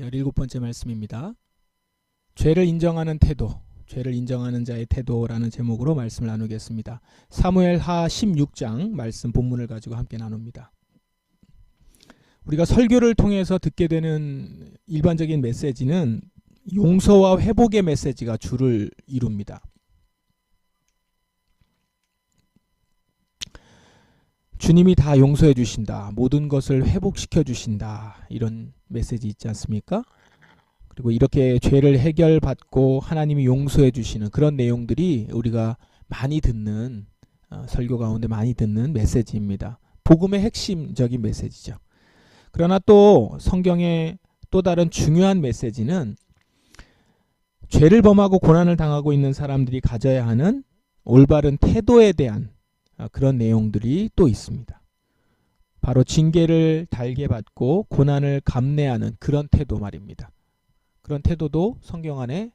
17번째 말씀입니다. 죄를 인정하는 태도, 죄를 인정하는 자의 태도라는 제목으로 말씀을 나누겠습니다. 사무엘 하 16장 말씀 본문을 가지고 함께 나눕니다. 우리가 설교를 통해서 듣게 되는 일반적인 메시지는 용서와 회복의 메시지가 주를 이룹니다. 주님이 다 용서해 주신다. 모든 것을 회복시켜 주신다. 이런 메시지 있지 않습니까? 그리고 이렇게 죄를 해결받고 하나님이 용서해 주시는 그런 내용들이 우리가 많이 듣는 어, 설교 가운데 많이 듣는 메시지입니다. 복음의 핵심적인 메시지죠. 그러나 또 성경의 또 다른 중요한 메시지는 죄를 범하고 고난을 당하고 있는 사람들이 가져야 하는 올바른 태도에 대한 아, 그런 내용들이 또 있습니다. 바로 징계를 달게 받고 고난을 감내하는 그런 태도 말입니다. 그런 태도도 성경 안에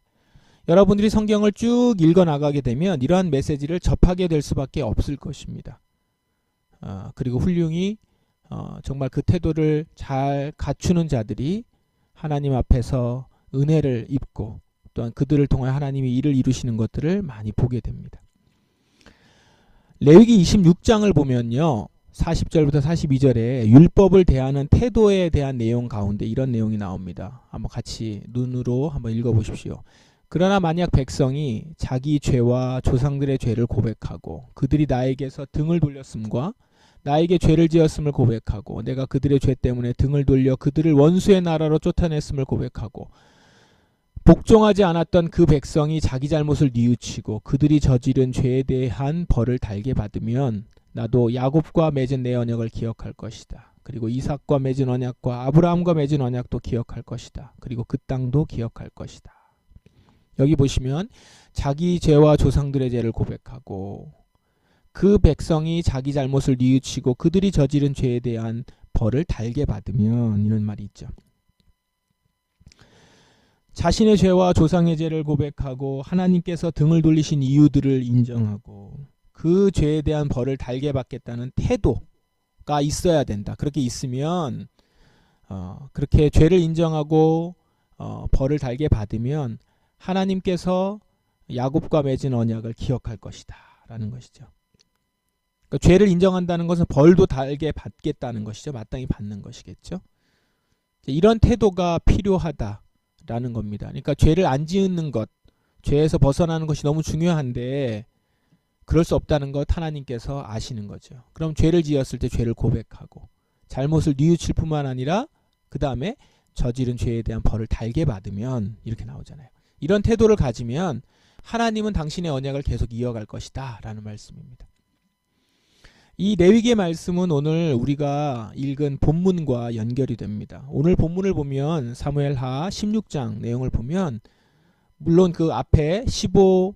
여러분들이 성경을 쭉 읽어 나가게 되면 이러한 메시지를 접하게 될 수밖에 없을 것입니다. 아, 그리고 훌륭히 어, 정말 그 태도를 잘 갖추는 자들이 하나님 앞에서 은혜를 입고 또한 그들을 통해 하나님이 일을 이루시는 것들을 많이 보게 됩니다. 레위기 26장을 보면요. 40절부터 42절에 율법을 대하는 태도에 대한 내용 가운데 이런 내용이 나옵니다. 한번 같이 눈으로 한번 읽어 보십시오. 그러나 만약 백성이 자기 죄와 조상들의 죄를 고백하고 그들이 나에게서 등을 돌렸음과 나에게 죄를 지었음을 고백하고 내가 그들의 죄 때문에 등을 돌려 그들을 원수의 나라로 쫓아냈음을 고백하고 복종하지 않았던 그 백성이 자기 잘못을 뉘우치고 그들이 저지른 죄에 대한 벌을 달게 받으면 나도 야곱과 맺은 내 언약을 기억할 것이다. 그리고 이삭과 맺은 언약과 아브라함과 맺은 언약도 기억할 것이다. 그리고 그 땅도 기억할 것이다. 여기 보시면 자기 죄와 조상들의 죄를 고백하고 그 백성이 자기 잘못을 뉘우치고 그들이 저지른 죄에 대한 벌을 달게 받으면 이런 말이 있죠. 자신의 죄와 조상의 죄를 고백하고 하나님께서 등을 돌리신 이유들을 인정하고 그 죄에 대한 벌을 달게 받겠다는 태도가 있어야 된다. 그렇게 있으면 어, 그렇게 죄를 인정하고 어, 벌을 달게 받으면 하나님께서 야곱과 맺은 언약을 기억할 것이다 라는 것이죠. 그러니까 죄를 인정한다는 것은 벌도 달게 받겠다는 것이죠. 마땅히 받는 것이겠죠. 이런 태도가 필요하다 라는 겁니다. 그러니까 죄를 안 지은 것, 죄에서 벗어나는 것이 너무 중요한데 그럴 수 없다는 것 하나님께서 아시는 거죠. 그럼 죄를 지었을 때 죄를 고백하고 잘못을 뉘우칠 뿐만 아니라 그 다음에 저지른 죄에 대한 벌을 달게 받으면 이렇게 나오잖아요. 이런 태도를 가지면 하나님은 당신의 언약을 계속 이어갈 것이다 라는 말씀입니다. 이 레위기의 말씀은 오늘 우리가 읽은 본문과 연결이 됩니다. 오늘 본문을 보면 사무엘하 16장 내용을 보면 물론 그 앞에 15,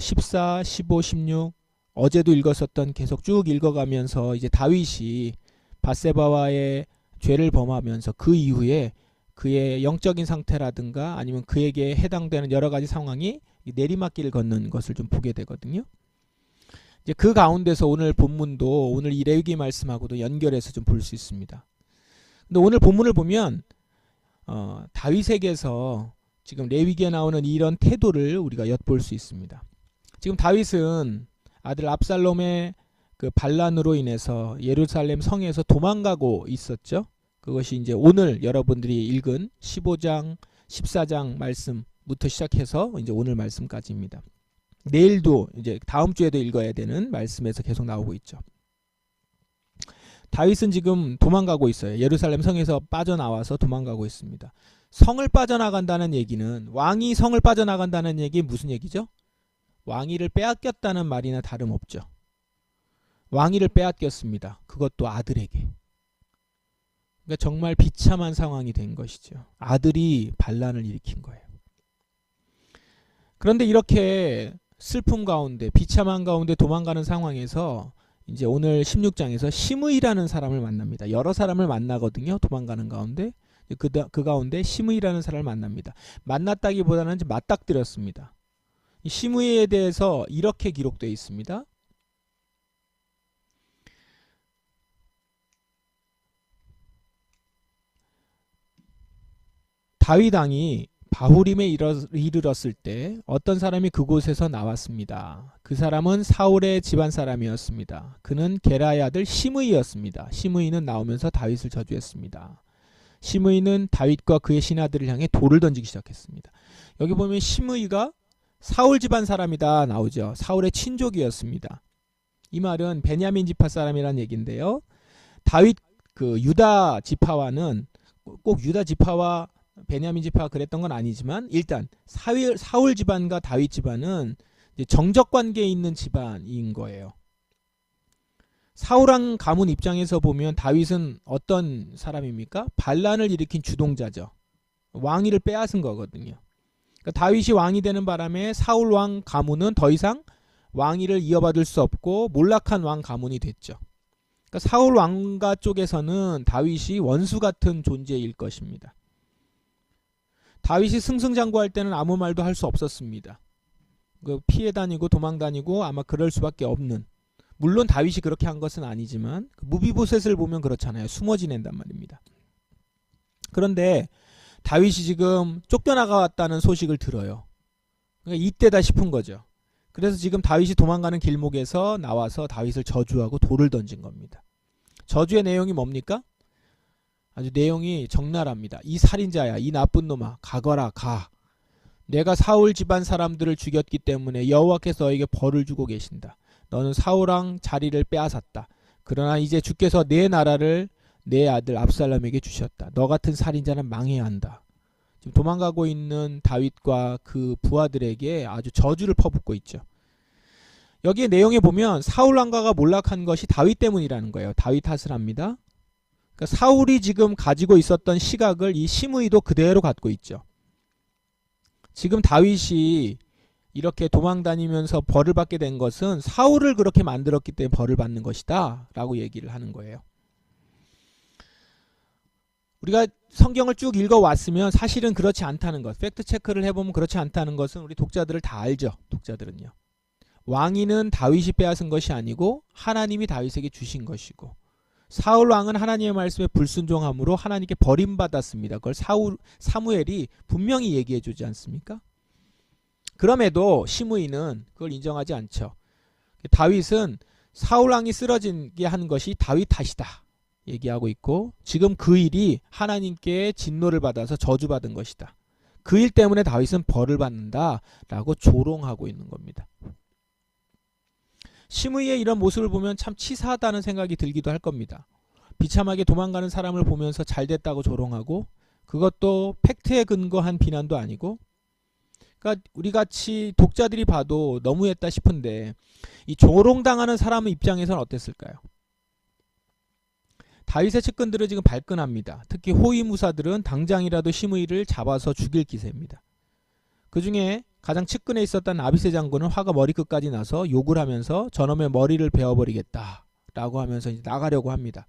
14, 15, 16 어제도 읽었었던 계속 쭉 읽어가면서 이제 다윗이 바세바와의 죄를 범하면서 그 이후에 그의 영적인 상태라든가 아니면 그에게 해당되는 여러 가지 상황이 내리막길을 걷는 것을 좀 보게 되거든요. 이제 그 가운데서 오늘 본문도 오늘 이 레위기 말씀하고도 연결해서 좀 볼 수 있습니다. 근데 오늘 본문을 보면 어, 다윗에게서 지금 레위기에 나오는 이런 태도를 우리가 엿볼 수 있습니다. 지금 다윗은 아들 압살롬의 그 반란으로 인해서 예루살렘 성에서 도망가고 있었죠. 그것이 이제 오늘 여러분들이 읽은 15장, 14장 말씀부터 시작해서 이제 오늘 말씀까지입니다. 내일도 이제 다음 주에도 읽어야 되는 말씀에서 계속 나오고 있죠. 다윗은 지금 도망가고 있어요. 예루살렘 성에서 빠져나와서 도망가고 있습니다. 성을 빠져나간다는 얘기는 왕이 성을 빠져나간다는 얘기 무슨 얘기죠? 왕위를 빼앗겼다는 말이나 다름없죠. 왕위를 빼앗겼습니다. 그것도 아들에게. 그러니까 정말 비참한 상황이 된 것이죠. 아들이 반란을 일으킨 거예요. 그런데 이렇게 슬픔 가운데 비참한 가운데 도망가는 상황에서 이제 오늘 16장에서 심의라는 사람을 만납니다. 여러 사람을 만나거든요. 도망가는 가운데 그, 그 가운데 심의라는 사람을 만납니다. 만났다기보다는 맞닥뜨렸습니다. 심의에 대해서 이렇게 기록되어 있습니다. 다윗 왕이 바후림에 이르- 이르렀을 때 어떤 사람이 그곳에서 나왔습니다. 그 사람은 사울의 집안 사람이었습니다. 그는 게라의 아들 시므이였습니다. 시므이는 나오면서 다윗을 저주했습니다. 시므이는 다윗과 그의 신하들을 향해 돌을 던지기 시작했습니다. 여기 보면 시므이가 사울 집안 사람이다 나오죠. 사울의 친족이었습니다. 이 말은 베냐민 지파 사람이란 얘기인데요. 다윗 그 유다 지파와는 꼭 유다 지파와 베냐민 지파가 그랬던 건 아니지만 일단 사울, 사울 집안과 다윗 집안은 이제 정적 관계에 있는 집안인 거예요. 사울왕 가문 입장에서 보면 다윗은 어떤 사람입니까? 반란을 일으킨 주동자죠. 왕위를 빼앗은 거거든요. 그러니까 다윗이 왕이 되는 바람에 사울 왕 가문은 더 이상 왕위를 이어받을 수 없고 몰락한 왕 가문이 됐죠. 그러니까 사울 왕가 쪽에서는 다윗이 원수 같은 존재일 것입니다. 다윗이 승승장구할 때는 아무 말도 할 수 없었습니다. 그 피해 다니고 도망 다니고 아마 그럴 수밖에 없는. 물론 다윗이 그렇게 한 것은 아니지만 그 무비보셋을 보면 그렇잖아요. 숨어 지낸단 말입니다. 그런데 다윗이 지금 쫓겨나갔다는 소식을 들어요. 그러니까 이때다 싶은 거죠. 그래서 지금 다윗이 도망가는 길목에서 나와서 다윗을 저주하고 돌을 던진 겁니다. 저주의 내용이 뭡니까? 아주 내용이 적나라합니다. 이 살인자야, 이 나쁜 놈아, 가거라, 가. 내가 사울 집안 사람들을 죽였기 때문에 여호와께서 너에게 벌을 주고 계신다. 너는 사울왕 자리를 빼앗았다. 그러나 이제 주께서 내 나라를 내 아들 압살롬에게 주셨다. 너 같은 살인자는 망해야 한다. 지금 도망가고 있는 다윗과 그 부하들에게 아주 저주를 퍼붓고 있죠. 여기에 내용에 보면 사울 왕가가 몰락한 것이 다윗 때문이라는 거예요. 다윗 탓을 합니다. 그러니까 사울이 지금 가지고 있었던 시각을 이 시므이도 그대로 갖고 있죠. 지금 다윗이 이렇게 도망 다니면서 벌을 받게 된 것은 사울을 그렇게 만들었기 때문에 벌을 받는 것이다 라고 얘기를 하는 거예요. 우리가 성경을 쭉 읽어왔으면 사실은 그렇지 않다는 것, 팩트 체크를 해보면 그렇지 않다는 것은 우리 독자들을 다 알죠. 독자들은요. 왕위는 다윗이 빼앗은 것이 아니고 하나님이 다윗에게 주신 것이고 사울 왕은 하나님의 말씀에 불순종함으로 하나님께 버림받았습니다. 그걸 사울, 사무엘이 분명히 얘기해 주지 않습니까? 그럼에도 시므이는 그걸 인정하지 않죠. 다윗은 사울 왕이 쓰러지게 한 것이 다윗 탓이다. 얘기하고 있고 지금 그 일이 하나님께 진노를 받아서 저주받은 것이다. 그 일 때문에 다윗은 벌을 받는다라고 조롱하고 있는 겁니다. 시므이의 이런 모습을 보면 참 치사하다는 생각이 들기도 할 겁니다. 비참하게 도망가는 사람을 보면서 잘 됐다고 조롱하고 그것도 팩트에 근거한 비난도 아니고 그러니까 우리 같이 독자들이 봐도 너무했다 싶은데 이 조롱당하는 사람 입장에서는 어땠을까요? 다윗의 측근들은 지금 발끈합니다. 특히 호위무사들은 당장이라도 시므이를 잡아서 죽일 기세입니다. 그 중에 가장 측근에 있었던 아비세 장군은 화가 머리끝까지 나서 욕을 하면서 저놈의 머리를 베어버리겠다 라고 하면서 이제 나가려고 합니다.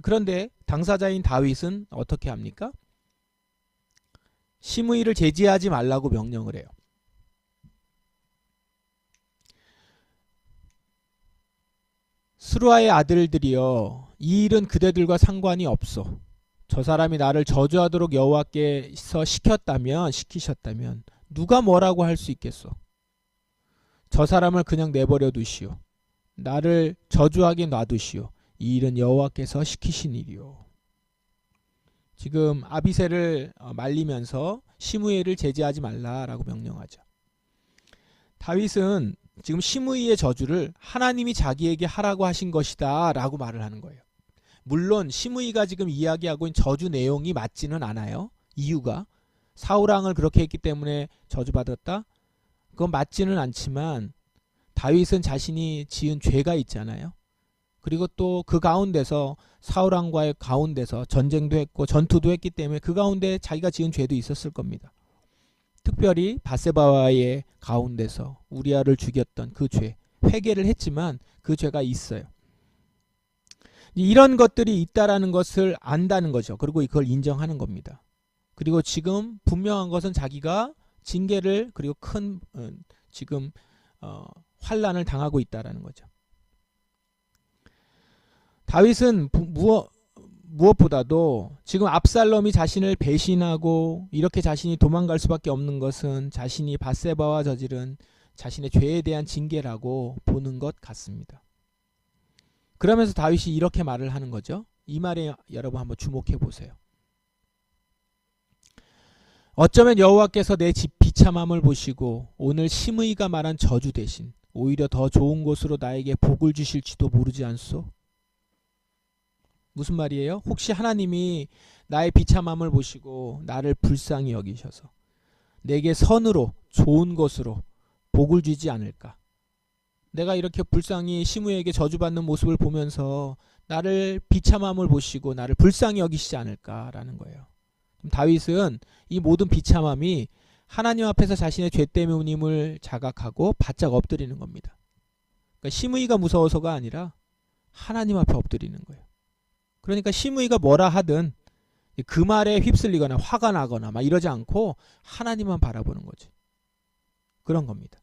그런데 당사자인 다윗은 어떻게 합니까? 시므이를 제지하지 말라고 명령을 해요. 스루아의 아들들이여 이 일은 그대들과 상관이 없어. 저 사람이 나를 저주하도록 여호와께서 시켰다면 시키셨다면 누가 뭐라고 할 수 있겠어? 저 사람을 그냥 내버려 두시오. 나를 저주하게 놔두시오. 이 일은 여호와께서 시키신 일이오. 지금 아비세를 어, 말리면서 시므이를 제지하지 말라라고 명령하죠. 다윗은 지금 시므이의 저주를 하나님이 자기에게 하라고 하신 것이다라고 말을 하는 거예요. 물론 시므이가 지금 이야기하고 있는 저주 내용이 맞지는 않아요. 이유가 사울 왕을 그렇게 했기 때문에 저주받았다. 그건 맞지는 않지만 다윗은 자신이 지은 죄가 있잖아요. 그리고 또 그 가운데서 사울 왕과의 가운데서 전쟁도 했고 전투도 했기 때문에 그 가운데 자기가 지은 죄도 있었을 겁니다. 특별히 바세바와의 가운데서 우리아를 죽였던 그 죄, 회개를 했지만 그 죄가 있어요. 이런 것들이 있다라는 것을 안다는 거죠. 그리고 그걸 인정하는 겁니다. 그리고 지금 분명한 것은 자기가 징계를 그리고 큰 어, 지금 어, 환란을 당하고 있다라는 거죠. 다윗은 부, 무어, 무엇보다도 지금 압살롬이 자신을 배신하고 이렇게 자신이 도망갈 수밖에 없는 것은 자신이 바세바와 저지른 자신의 죄에 대한 징계라고 보는 것 같습니다. 그러면서 다윗이 이렇게 말을 하는 거죠. 이 말에 여러분 한번 주목해 보세요. 어쩌면 여호와께서 내 집 비참함을 보시고 오늘 심의가 말한 저주 대신 오히려 더 좋은 곳으로 나에게 복을 주실지도 모르지 않소? 무슨 말이에요? 혹시 하나님이 나의 비참함을 보시고 나를 불쌍히 여기셔서 내게 선으로 좋은 것으로 복을 주지 않을까? 내가 이렇게 불쌍히 시므에게 저주받는 모습을 보면서 나를 비참함을 보시고 나를 불쌍히 여기시지 않을까라는 거예요. 다윗은 이 모든 비참함이 하나님 앞에서 자신의 죄 때문임을 자각하고 바짝 엎드리는 겁니다. 그러니까 심의가 무서워서가 아니라 하나님 앞에 엎드리는 거예요. 그러니까 심의가 뭐라 하든 그 말에 휩쓸리거나 화가 나거나 막 이러지 않고 하나님만 바라보는 거지. 그런 겁니다.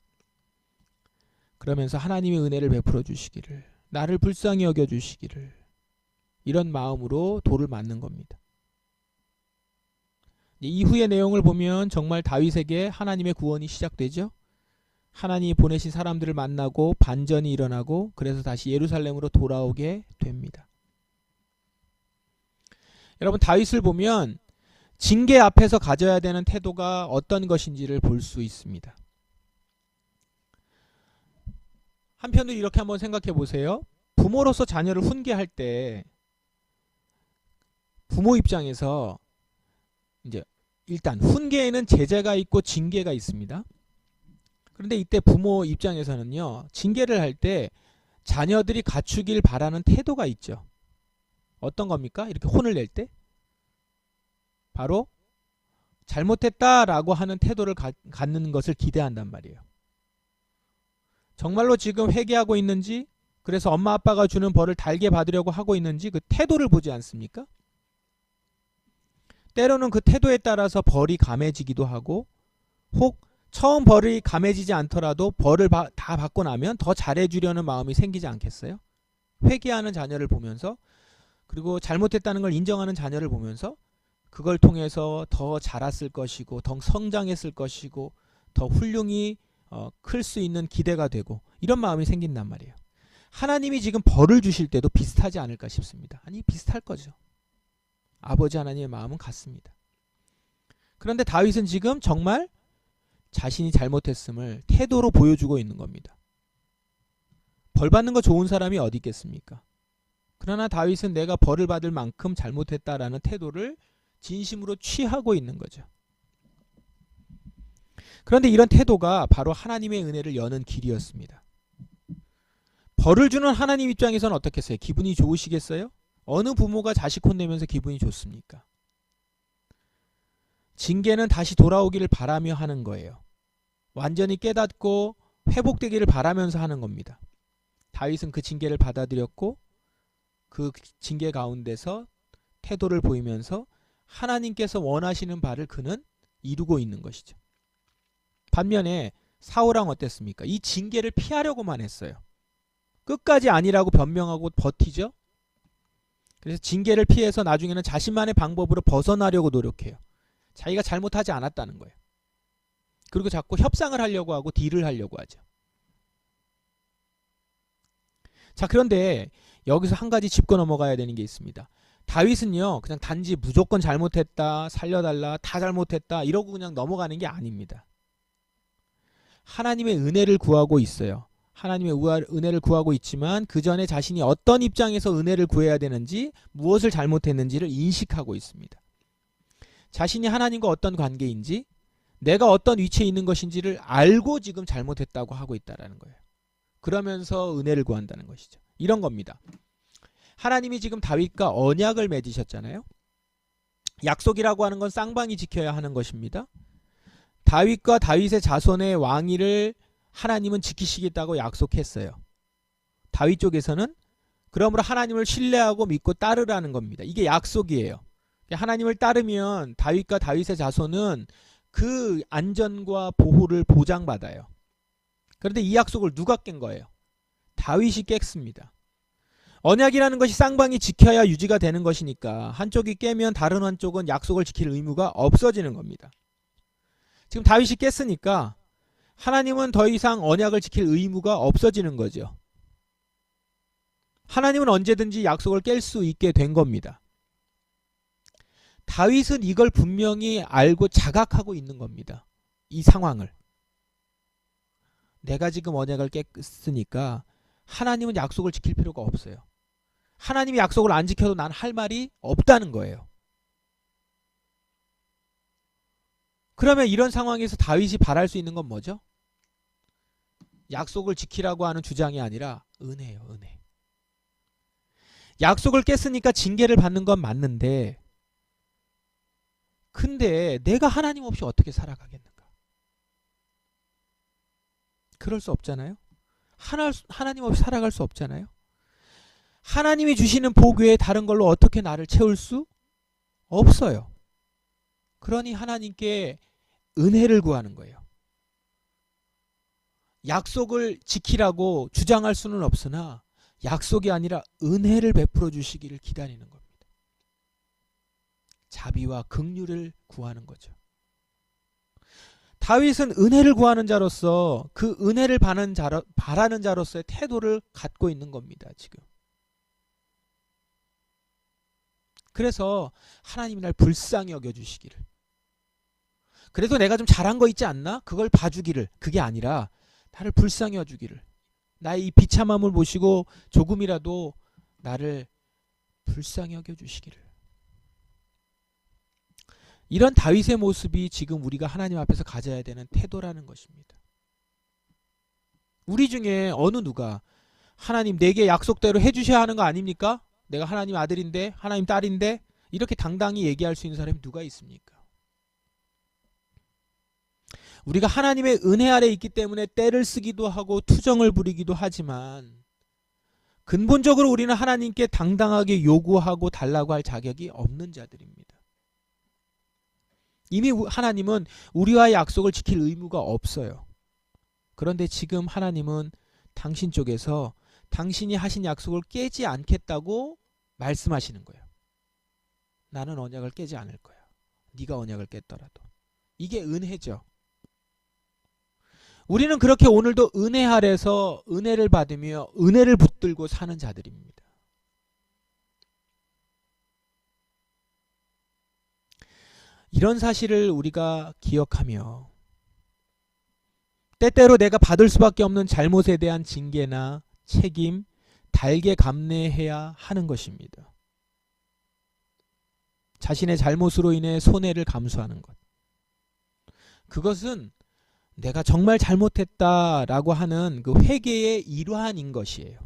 그러면서 하나님의 은혜를 베풀어 주시기를 나를 불쌍히 여겨 주시기를 이런 마음으로 돌을 맞는 겁니다. 이후의 내용을 보면 정말 다윗에게 하나님의 구원이 시작되죠. 하나님이 보내신 사람들을 만나고 반전이 일어나고 그래서 다시 예루살렘으로 돌아오게 됩니다. 여러분 다윗을 보면 징계 앞에서 가져야 되는 태도가 어떤 것인지를 볼 수 있습니다. 한편으로 이렇게 한번 생각해 보세요. 부모로서 자녀를 훈계할 때 부모 입장에서 일단 훈계에는 제재가 있고 징계가 있습니다. 그런데 이때 부모 입장에서는요. 징계를 할 때 자녀들이 갖추길 바라는 태도가 있죠. 어떤 겁니까? 이렇게 혼을 낼 때? 바로 잘못했다라고 하는 태도를 가, 갖는 것을 기대한단 말이에요. 정말로 지금 회개하고 있는지 그래서 엄마 아빠가 주는 벌을 달게 받으려고 하고 있는지 그 태도를 보지 않습니까? 때로는 그 태도에 따라서 벌이 감해지기도 하고 혹 처음 벌이 감해지지 않더라도 벌을 바, 다 받고 나면 더 잘해주려는 마음이 생기지 않겠어요? 회개하는 자녀를 보면서 그리고 잘못했다는 걸 인정하는 자녀를 보면서 그걸 통해서 더 자랐을 것이고 더 성장했을 것이고 더 훌륭히 어, 클 수 있는 기대가 되고 이런 마음이 생긴단 말이에요. 하나님이 지금 벌을 주실 때도 비슷하지 않을까 싶습니다. 아니 비슷할 거죠. 아버지 하나님의 마음은 같습니다. 그런데 다윗은 지금 정말 자신이 잘못했음을 태도로 보여주고 있는 겁니다. 벌 받는 거 좋은 사람이 어디 있겠습니까? 그러나 다윗은 내가 벌을 받을 만큼 잘못했다라는 태도를 진심으로 취하고 있는 거죠. 그런데 이런 태도가 바로 하나님의 은혜를 여는 길이었습니다. 벌을 주는 하나님 입장에서는 어떻겠어요? 기분이 좋으시겠어요? 어느 부모가 자식 혼내면서 기분이 좋습니까? 징계는 다시 돌아오기를 바라며 하는 거예요. 완전히 깨닫고 회복되기를 바라면서 하는 겁니다. 다윗은 그 징계를 받아들였고 그 징계 가운데서 태도를 보이면서 하나님께서 원하시는 바를 그는 이루고 있는 것이죠. 반면에 사울왕 어땠습니까? 이 징계를 피하려고만 했어요. 끝까지 아니라고 변명하고 버티죠. 그래서 징계를 피해서 나중에는 자신만의 방법으로 벗어나려고 노력해요. 자기가 잘못하지 않았다는 거예요. 그리고 자꾸 협상을 하려고 하고 딜을 하려고 하죠. 자, 그런데 여기서 한 가지 짚고 넘어가야 되는 게 있습니다. 다윗은요, 그냥 단지 무조건 잘못했다, 살려달라, 다 잘못했다, 이러고 그냥 넘어가는 게 아닙니다. 하나님의 은혜를 구하고 있어요. 하나님의 은혜를 구하고 있지만 그 전에 자신이 어떤 입장에서 은혜를 구해야 되는지 무엇을 잘못했는지를 인식하고 있습니다. 자신이 하나님과 어떤 관계인지 내가 어떤 위치에 있는 것인지를 알고 지금 잘못했다고 하고 있다라는 거예요. 그러면서 은혜를 구한다는 것이죠. 이런 겁니다. 하나님이 지금 다윗과 언약을 맺으셨잖아요. 약속이라고 하는 건 쌍방이 지켜야 하는 것입니다. 다윗과 다윗의 자손의 왕위를 하나님은 지키시겠다고 약속했어요. 다윗 쪽에서는 그러므로 하나님을 신뢰하고 믿고 따르라는 겁니다. 이게 약속이에요. 하나님을 따르면 다윗과 다윗의 자손은 그 안전과 보호를 보장받아요. 그런데 이 약속을 누가 깬 거예요? 다윗이 깼습니다. 언약이라는 것이 쌍방이 지켜야 유지가 되는 것이니까 한쪽이 깨면 다른 한쪽은 약속을 지킬 의무가 없어지는 겁니다. 지금 다윗이 깼으니까 하나님은 더 이상 언약을 지킬 의무가 없어지는 거죠. 하나님은 언제든지 약속을 깰 수 있게 된 겁니다. 다윗은 이걸 분명히 알고 자각하고 있는 겁니다. 이 상황을. 내가 지금 언약을 깼으니까 하나님은 약속을 지킬 필요가 없어요. 하나님이 약속을 안 지켜도 난 할 말이 없다는 거예요. 그러면 이런 상황에서 다윗이 바랄 수 있는 건 뭐죠? 약속을 지키라고 하는 주장이 아니라 은혜예요, 은혜. 약속을 깼으니까 징계를 받는 건 맞는데 근데 내가 하나님 없이 어떻게 살아가겠는가? 그럴 수 없잖아요. 하나, 하나님 없이 살아갈 수 없잖아요. 하나님이 주시는 복 외에 다른 걸로 어떻게 나를 채울 수 없어요. 그러니 하나님께 은혜를 구하는 거예요. 약속을 지키라고 주장할 수는 없으나 약속이 아니라 은혜를 베풀어 주시기를 기다리는 겁니다. 자비와 긍휼을 구하는 거죠. 다윗은 은혜를 구하는 자로서 그 은혜를 바라는, 자로, 바라는 자로서의 태도를 갖고 있는 겁니다. 지금. 그래서 하나님이 날 불쌍히 여겨주시기를. 그래도 내가 좀 잘한 거 있지 않나? 그걸 봐주기를. 그게 아니라 나를 불쌍히 여주기를. 나의 이 비참함을 보시고 조금이라도 나를 불쌍히 여겨 주시기를. 이런 다윗의 모습이 지금 우리가 하나님 앞에서 가져야 되는 태도라는 것입니다. 우리 중에 어느 누가 하나님 내게 약속대로 해주셔야 하는 거 아닙니까? 내가 하나님 아들인데 하나님 딸인데 이렇게 당당히 얘기할 수 있는 사람이 누가 있습니까? 우리가 하나님의 은혜 아래 있기 때문에 때를 쓰기도 하고 투정을 부리기도 하지만 근본적으로 우리는 하나님께 당당하게 요구하고 달라고 할 자격이 없는 자들입니다. 이미 하나님은 우리와의 약속을 지킬 의무가 없어요. 그런데 지금 하나님은 당신 쪽에서 당신이 하신 약속을 깨지 않겠다고 말씀하시는 거예요. 나는 언약을 깨지 않을 거야. 네가 언약을 깼더라도. 이게 은혜죠. 우리는 그렇게 오늘도 은혜 아래서 은혜를 받으며 은혜를 붙들고 사는 자들입니다. 이런 사실을 우리가 기억하며 때때로 내가 받을 수밖에 없는 잘못에 대한 징계나 책임, 달게 감내해야 하는 것입니다. 자신의 잘못으로 인해 손해를 감수하는 것. 그것은 내가 정말 잘못했다라고 하는 그 회개의 일환인 것이에요.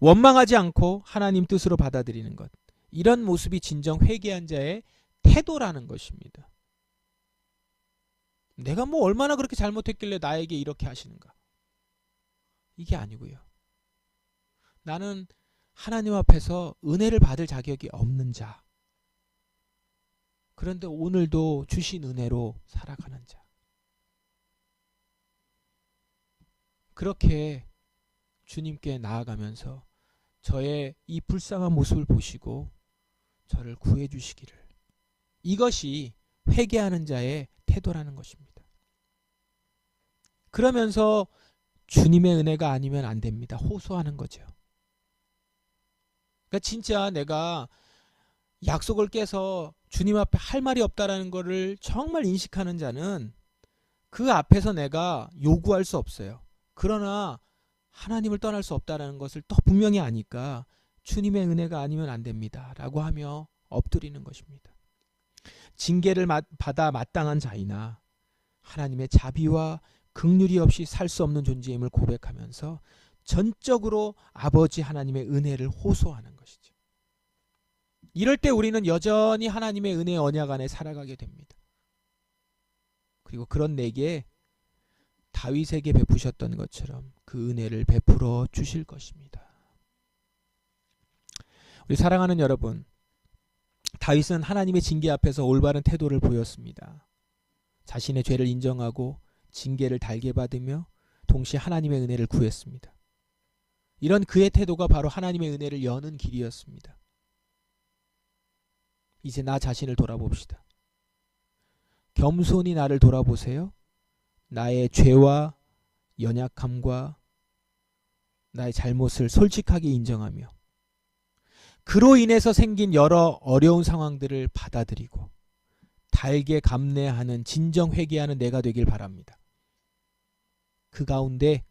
원망하지 않고 하나님 뜻으로 받아들이는 것. 이런 모습이 진정 회개한 자의 태도라는 것입니다. 내가 뭐 얼마나 그렇게 잘못했길래 나에게 이렇게 하시는가? 이게 아니고요. 나는 하나님 앞에서 은혜를 받을 자격이 없는 자. 그런데 오늘도 주신 은혜로 살아가는 자. 그렇게 주님께 나아가면서 저의 이 불쌍한 모습을 보시고 저를 구해 주시기를. 이것이 회개하는 자의 태도라는 것입니다. 그러면서 주님의 은혜가 아니면 안 됩니다. 호소하는 거죠. 그러니까 진짜 내가 약속을 깨서 주님 앞에 할 말이 없다라는 것을 정말 인식하는 자는 그 앞에서 내가 요구할 수 없어요. 그러나 하나님을 떠날 수 없다라는 것을 또 분명히 아니까 주님의 은혜가 아니면 안 됩니다. 라고 하며 엎드리는 것입니다. 징계를 받아 마땅한 자이나 하나님의 자비와 극률이 없이 살 수 없는 존재임을 고백하면서 전적으로 아버지 하나님의 은혜를 호소하는 것 이럴 때 우리는 여전히 하나님의 은혜 언약 안에 살아가게 됩니다. 그리고 그런 내게 다윗에게 베푸셨던 것처럼 그 은혜를 베풀어 주실 것입니다. 우리 사랑하는 여러분, 다윗은 하나님의 징계 앞에서 올바른 태도를 보였습니다. 자신의 죄를 인정하고 징계를 달게 받으며 동시에 하나님의 은혜를 구했습니다. 이런 그의 태도가 바로 하나님의 은혜를 여는 길이었습니다. 이제 나 자신을 돌아봅시다. 겸손히 나를 돌아보세요. 나의 죄와 연약함과 나의 잘못을 솔직하게 인정하며 그로 인해서 생긴 여러 어려운 상황들을 받아들이고 달게 감내하는 진정 회개하는 내가 되길 바랍니다. 그 가운데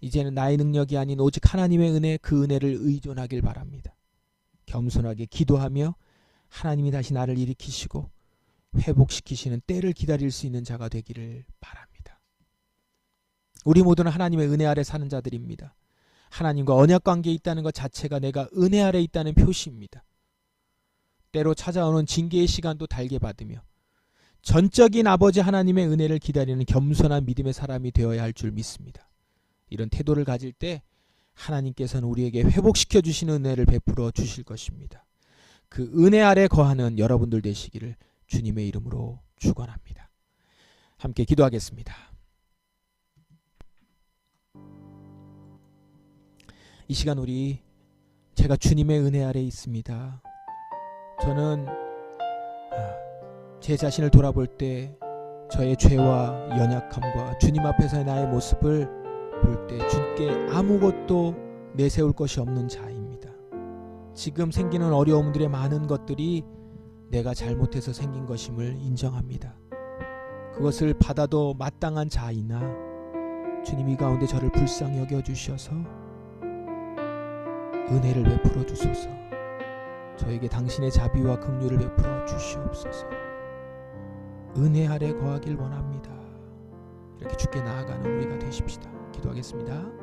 이제는 나의 능력이 아닌 오직 하나님의 은혜 그 은혜를 의존하길 바랍니다. 겸손하게 기도하며 하나님이 다시 나를 일으키시고 회복시키시는 때를 기다릴 수 있는 자가 되기를 바랍니다. 우리 모두는 하나님의 은혜 아래 사는 자들입니다. 하나님과 언약 관계에 있다는 것 자체가 내가 은혜 아래 있다는 표시입니다. 때로 찾아오는 징계의 시간도 달게 받으며 전적인 아버지 하나님의 은혜를 기다리는 겸손한 믿음의 사람이 되어야 할 줄 믿습니다. 이런 태도를 가질 때 하나님께서는 우리에게 회복시켜 주시는 은혜를 베풀어 주실 것입니다. 그 은혜 아래 거하는 여러분들 되시기를 주님의 이름으로 축원합니다. 함께 기도하겠습니다. 이 시간 우리 제가 주님의 은혜 아래 있습니다. 저는 아, 제 자신을 돌아볼 때 저의 죄와 연약함과 주님 앞에서의 나의 모습을 볼 때 주께 아무것도 내세울 것이 없는 자입니다. 지금 생기는 어려움들의 많은 것들이 내가 잘못해서 생긴 것임을 인정합니다. 그것을 받아도 마땅한 자이나 주님 이 가운데 저를 불쌍히 여겨 주셔서 은혜를 베풀어 주소서. 저에게 당신의 자비와 긍휼을 베풀어 주시옵소서. 은혜 아래 거하길 원합니다. 이렇게 주께 나아가는 우리가 되십시다. 기도하겠습니다.